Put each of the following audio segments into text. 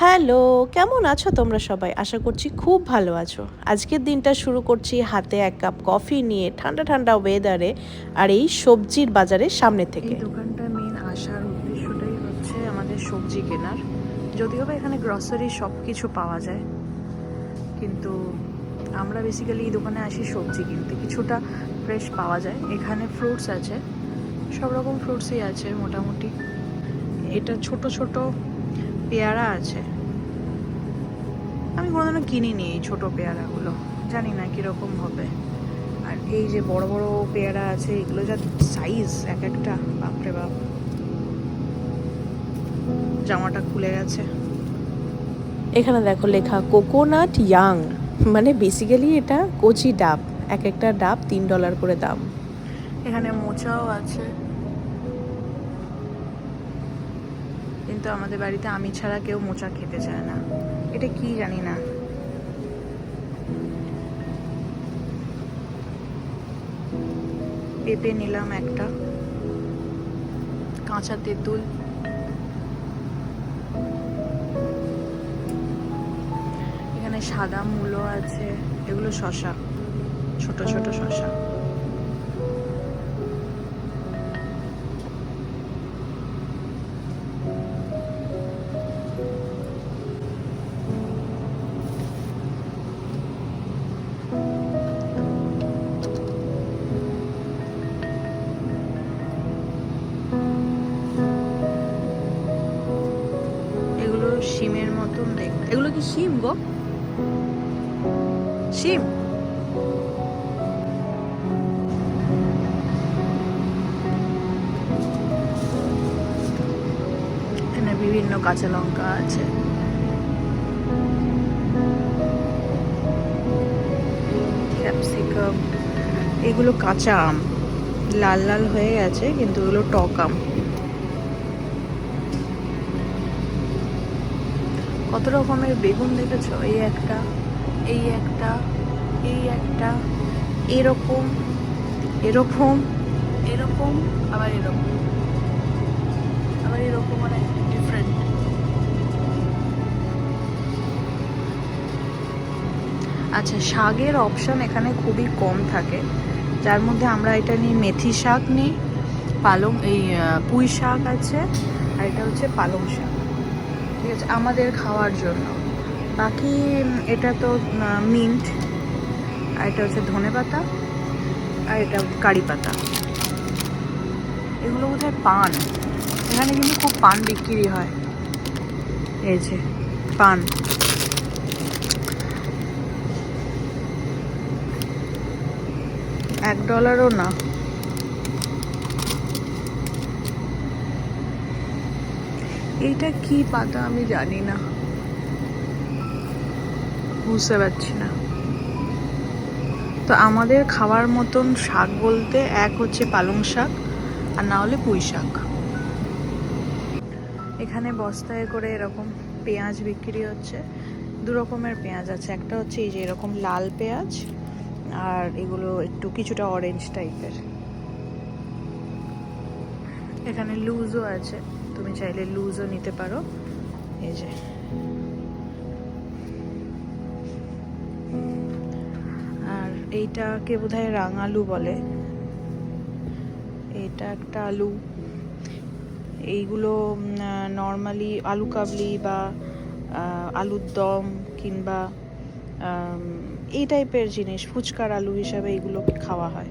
Hello, কেমন আছো তোমরা সবাই? আশা করছি খুব ভালো আছো। আজকের দিনটা শুরু করছি হাতে এক কাপ কফি নিয়ে ঠান্ডা ঠান্ডা ওয়েদারে আর এই সবজির বাজারের সামনে থেকে। দোকানটা মেন আসার উদ্দেশ্যটাই হচ্ছে আমাদের সবজি কেনার। যদিও বা এখানে গ্রসারি সব কিছু পাওয়া যায়, কিন্তু আমরা বেসিক্যালি এই দোকানে আসি সবজি কিনতে। কিছুটা ফ্রেশ পাওয়া যায়। এখানে ফ্রুটস আছে, সব রকম ফ্রুটসই আছে মোটামুটি। এটা ছোট ছোট পেয়ারা আছে। আমি কোনোদিনও কিনিনি এই ছোটো পেয়ারাগুলো। জানি না কীরকম হবে। আর এই যে বড় বড় পেয়ারা আছে এগুলো যা সাইজ এক একটা বাপরে বাপ। জামাটা খুলে গেছে। এখানে দেখো লেখা কোকোনাট ইয়াং মানে বেসিক্যালি এটা কচি ডাব। এক একটা ডাব তিন ডলার করে দাম। এখানে মোচাও আছে। কিন্তু আমাদের বাড়িতে আমি ছাড়া কেউ মোচা খেতে চায় না। এটা কি জানি না। পেঁপে নিলাম একটা। কাঁচা তেঁতুল। এখানে সাদা মূলো আছে। এগুলো শশা ছোট ছোট শশা শিমের মতন দেখতে। এগুলো কি শিম গো? শিম? এখানে বিভিন্ন কাঁচা লঙ্কা আছে। ক্যাপসিকাম। এগুলো কাঁচা আম। লাল লাল হয়ে গেছে, কিন্তু এগুলো টক আম। কত রকমের বেগুন দেখেছ? এই একটা এই একটা এই একটা, এরকম এরকম এরকম, আবার এরকম। আবার এরকম মানে ডিফারেন্ট আচ্ছা শাকের অপশন এখানে খুবই কম থাকে। যার মধ্যে আমরা এটা নিই মেথি শাক নিই, পালং, এই পুঁই শাক আছে, আর এটা হচ্ছে পালং শাক। ঠিক আছে আমাদের খাওয়ার জন্য। বাকি এটা তো মিন্ট আর এটা হচ্ছে ধনে পাতা, আর এটা কারি পাতা। এগুলো বোধহয় পান। এখানে কিন্তু খুব পান বিক্রি হয়। এই যে, পান। এক ডলারও না। এইটা কি পাতা আমি জানি না। বুঝতে পারছি না। তো আমাদের খাওয়ার মতন শাক বলতে এক হচ্ছে পালং শাক, আর না হলে পুঁই শাক। এখানে বস্তায় করে এরকম পেঁয়াজ বিক্রি হচ্ছে। দু রকমের পেঁয়াজ আছে। একটা হচ্ছে এই যে এরকম লাল পেঁয়াজ, আর এগুলো একটু কিছুটা অরেঞ্জ টাইপের এখানে লুজও আছে। তুমি চাইলে লুজও নিতে পারো। এই যে। আর এইটাকে বোধ বোধহয় রাঙালু বলে। এটা একটা আলু। এইগুলো নর্মালি আলু কাবলি বা আলুর দম কিংবা এই টাইপের জিনিস, ফুচকার আলু হিসাবে এগুলো খাওয়া হয়।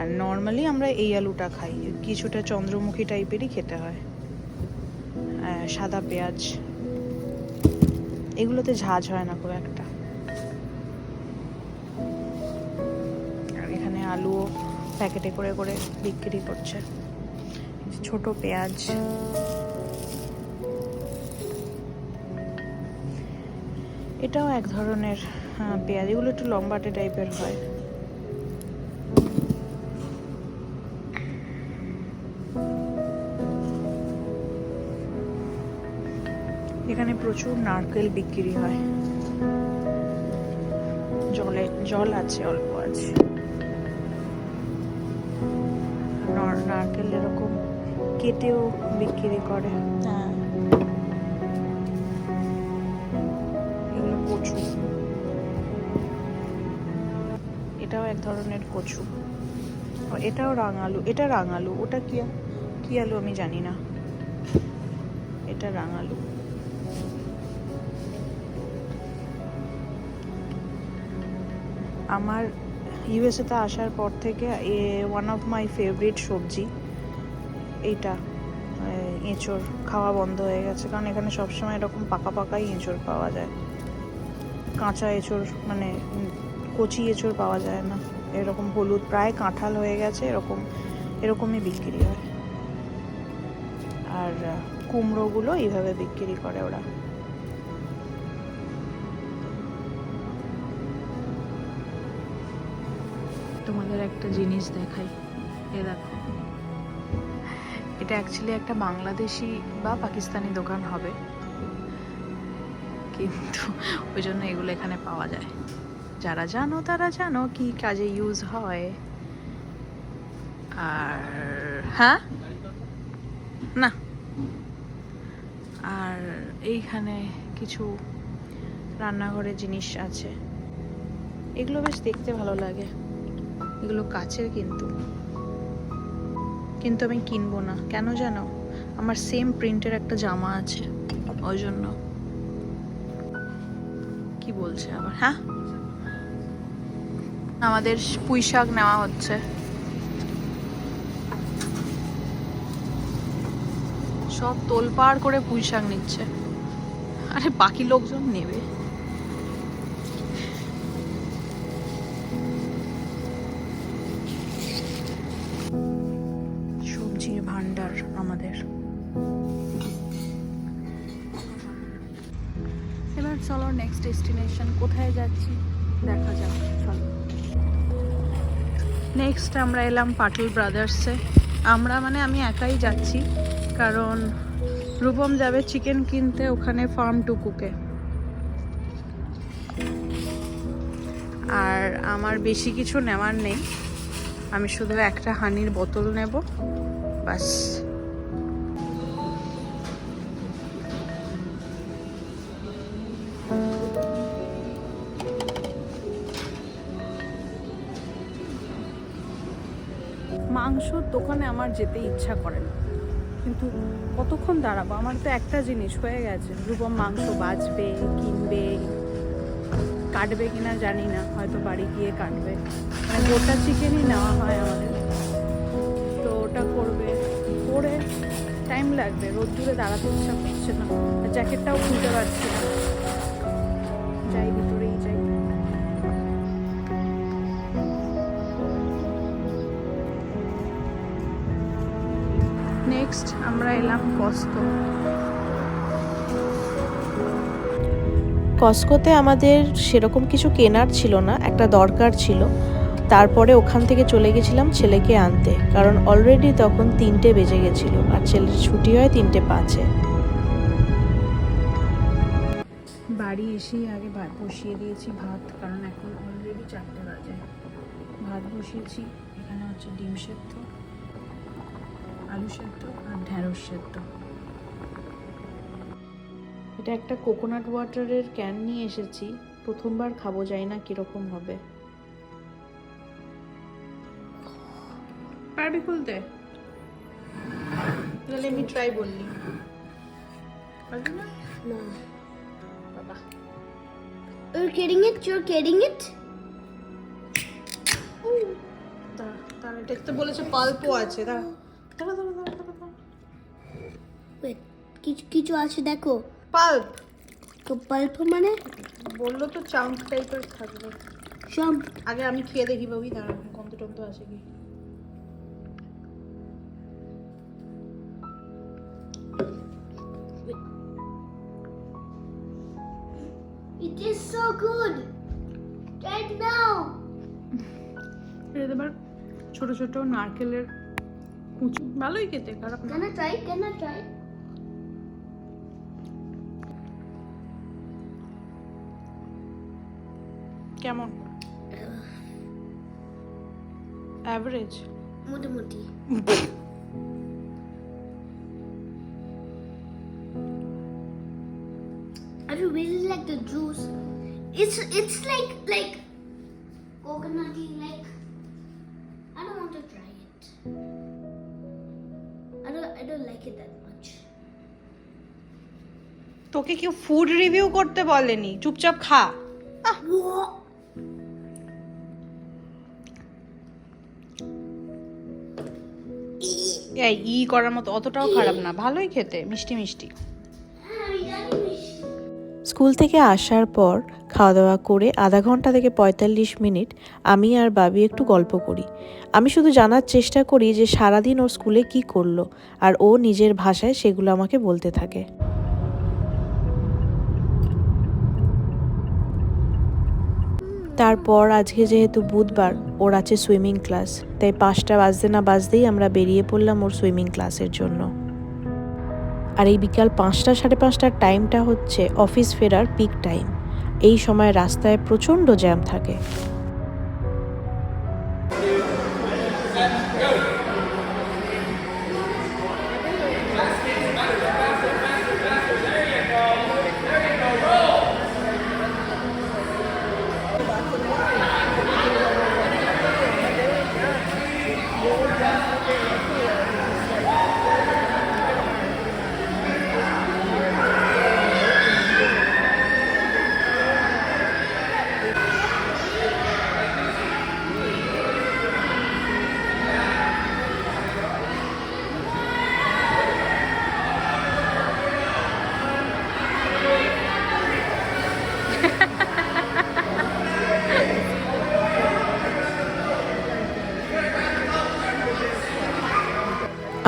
আর নর্মালি আমরা এই আলুটা খাই। কিছুটা চন্দ্রমুখী টাইপেরই খেতে হয়। সাদা পেঁয়াজ। এগুলোতে ঝাঁজ হয় না খুব একটা। আর এখানে আলুও প্যাকেটে করে করে বিক্রি করছে। ছোট পেঁয়াজ। এটাও এক ধরনের পেঁয়াজ। এগুলো একটু লম্বাটে টাইপের হয়। প্রচুর নারকেল বিক্রি হয়। জলে জল আছে অল্প আছে। নারকেল এরকম কেটেও বিক্রি করে। হ্যাঁ। কচু। এটাও এক ধরনের কচু। এটাও রাঙালু এটা রাঙালু ওটা কি কি আলু আমি জানি না। এটা রাঙালু। আমার ইউএসএতে আসার পর থেকে a one of my favourite সবজি এইটা এঁচোড় খাওয়া বন্ধ হয়ে গেছে। কারণ এখানে সবসময় এরকম পাকা পাকাই এঁচোড় পাওয়া যায়। কাঁচা এঁচোড় মানে কচি এঁচোড় পাওয়া যায় না। এরকম হলুদ, প্রায় কাঁঠাল হয়ে গেছে, এরকম, এরকমই বিক্রি হয়। আর, কুমড়োগুলো এইভাবে বিক্রি করে ওরা। তোমাদের একটা জিনিস দেখাই। এ দেখো। এটা অ্যাকচুয়ালি একটা বাংলাদেশি বা পাকিস্তানি দোকান হবে। কিন্তু ওই জন্য এগুলো এখানে পাওয়া যায়। যারা জানো তারা জানো কি কাজে ইউজ হয়। আর হ্যাঁ? না। আর এইখানে কিছু রান্নাঘরের জিনিস আছে। এগুলো বেশ দেখতে ভালো লাগে। এগুলো কাচের কিন্তু। কিন্তু আমি কিনবো না। কেন জানো? আমার সেম প্রিন্টের একটা জামা আছে। ওই জন্য। কি বলছে আবার? হ্যাঁ? আমাদের পুঁই শাক নেওয়া হচ্ছে। সব তোলপাড় করে পুঁই শাক নিচ্ছে। আরে বাকি লোকজন নেবে। চলো নেক্সট ডেস্টিনেশন কোথায় যাচ্ছি? দেখা যাক, চলো। নেক্সট আমরা এলাম পাটুল ব্রাদার্সে আমরা মানে আমি একাই যাচ্ছি, কারণ রূপম যাবে চিকেন কিনতে ওখানে ফার্ম টুকুকে। আর আমার বেশি কিছু নেওয়ার নেই। আমি শুধু একটা হানির বোতল নেব বাস মাংসর দোকানে আমার যেতে ইচ্ছা করে না। কিন্তু কতক্ষণ দাঁড়াবো? আমার তো একটা জিনিস হয়ে গেছে। রূপম মাংস বাজবে কিনবে, কাটবে কিনা জানি না। হয়তো বাড়ি গিয়ে কাটবে। মানে গোটা চিকেনই নেওয়া হয় আমাদের। তো ওটা করবে, করে টাইম লাগবে। রোদ্দুরে দাঁড়াতে ইচ্ছা করছে না। জ্যাকেটটাও খুলতে পারছি না। আমরা এলাম কস্কো কস্কোতে আমাদের সেরকম কিছু কেনার ছিল না একটা দরকার ছিল। তারপরে ওখান থেকে চলে গেছিলাম ছেলেকে আনতে কারণ অলরেডি তখন তিনটে বেজে গেছিল আর ছেলের ছুটি হয় তিনটে পাঁচে। বাড়ি এসেই আগে ভাত বসিয়ে দিয়েছি ভাত কারণ এখন অলরেডি চারটে বাজে। ভাত বসিয়েছি এখানে হচ্ছে ডিম সেদ্ধ। আলু সেদ্ধ আর ঢ্যাঁড়স সেদ্ধ। এটা একটা কোকোনাট ওয়াটারের ক্যান নিয়ে এসেছি। প্রথমবার খাব যাই না কীরকম হবে। পারবি খুলতে? তাহলে আমি ট্রাই বললি। পারবি না? No. বাবা। You're getting it? You're getting it? দাঁড়া এটা বলেছে পাল্পও আছে দাঁড়া। দাঁড়া দাঁড়া দাঁড়া দাঁড়া দাঁড়া। কিছু কিছু আছে দেখো। পাল্প। তো পাল্প মানে? বলল তো টাইপের থাকবে। সব আগে আমি খেয়ে দেখি বাবি দাঁড়া গন্ধ টন্ধ আছে কি? It is so good. Try it now. এবার ছোট ছোট নারকেলের কুচি ভালোই খেতে খারাপ না try? Can I try? কেমন অ্যাভারেজ মোটামুটি I really like the juice. It's it's like like coconutty like I don't. I don't like it that much. তোকে কেউ ফুড রিভিউ করতে বলেনি। চুপচাপ খা। এই, ই করার মতো অতটাও খারাপ না। ভালোই খেতে, মিষ্টি মিষ্টি। স্কুল থেকে আসার পর খাওয়া দাওয়া করে আধা ঘণ্টা থেকে পঁয়তাল্লিশ মিনিট আমি আর বাবি একটু গল্প করি। আমি শুধু জানার চেষ্টা করি যে সারাদিন ওর স্কুলে কি করল আর ও নিজের ভাষায় সেগুলো আমাকে বলতে থাকে। তারপর আজকে যেহেতু বুধবার, ওর আছে সুইমিং ক্লাস, তাই পাঁচটা বাজতে না বাজতেই আমরা বেরিয়ে পড়লাম ওর সুইমিং ক্লাসের জন্য। আর এই বিকাল পাঁচটা সাড়ে পাঁচটার টাইমটা হচ্ছে অফিস ফেরার পিক টাইম এই সময় রাস্তায় প্রচণ্ড জ্যাম থাকে।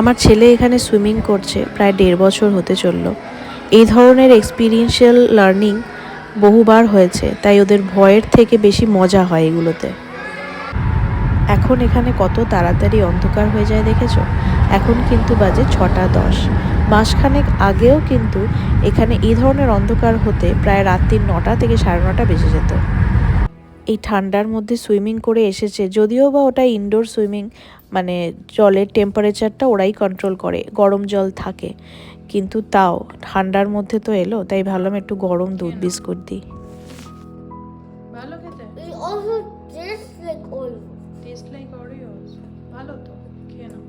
আমার ছেলে এখানে সুইমিং করছে, প্রায় দেড় বছর হতে চলল। এই ধরনের এক্সপিরিয়েন্সিয়াল লার্নিং বহুবার হয়েছে, তাই ওদের ভয়ের থেকে বেশি মজা হয় এগুলোতে। এখন এখানে কত তাড়াতাড়ি অন্ধকার হয়ে যায় দেখেছ? এখন কিন্তু বাজে ছটা দশ। মাসখানেক আগেও কিন্তু এখানে এই ধরনের অন্ধকার হতে প্রায় রাত্রি নটা থেকে সাড়ে নটা বেজে যেত। এই ঠান্ডার মধ্যে সুইমিং করে এসেছে, যদিও বা ওটা ইনডোর সুইমিং মানে জলের টেম্পারেচারটা ওরাই কন্ট্রোল করে গরম জল থাকে কিন্তু তাও ঠান্ডার মধ্যে তো এলো তাই ভাবলাম একটু গরম দুধ বিস্কুট দিই ভালো খেতে. টেস্ট লাইক অরিওস ভালো তো খেয়ে নাও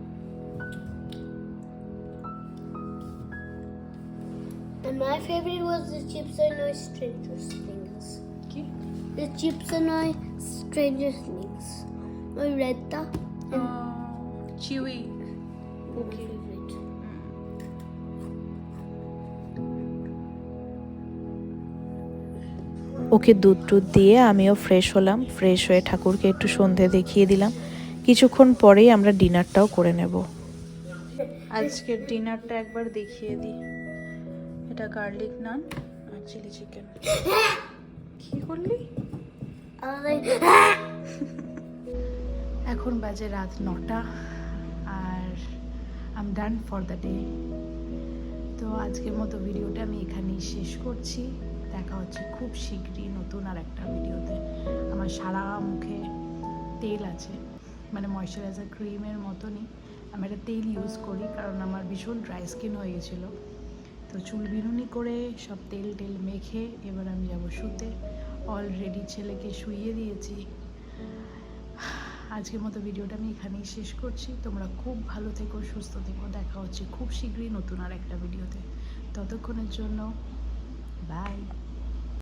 And my favorite was the Chips Stranger Things. কি The Chips Stranger Things. I read that. Chewy My favorite. ওকে দুধ টুধ দিয়ে আমিও ফ্রেশ হলাম। ফ্রেশ হয়ে ঠাকুরকে একটু সন্ধে দেখিয়ে দিলাম। কিছুক্ষণ পরেই আমরা ডিনারটাও করে নেব। আজকের ডিনারটা একবার দেখিয়ে দিই। এটা গার্লিক নান আর চিলি চিকেন। কি করলি? এখন বাজে রাত নটা। I'm done for the day তো আজকের মতো ভিডিওটা আমি এখানেই শেষ করছি। দেখা হচ্ছে খুব শীঘ্রই নতুন আর একটা ভিডিওতে। আমার সারা মুখে তেল আছে। মানে ময়শ্চারাইজার ক্রিমের মতনই। আমি একটা তেল ইউজ করি কারণ আমার ভীষণ ড্রাই স্কিন হয়ে গেছিল। তো চুল বিনুনি করে সব তেল টেল মেখে এবার আমি যাব শুতে। অলরেডি ছেলেকে শুইয়ে দিয়েছি। আজকের মতো ভিডিওটা আমি এখানেই শেষ করছি। তোমরা খুব ভালো থেকো, সুস্থ থেকো। দেখা হচ্ছে খুব শীঘ্রই নতুন আর একটা ভিডিওতে। ততক্ষণের জন্য বাই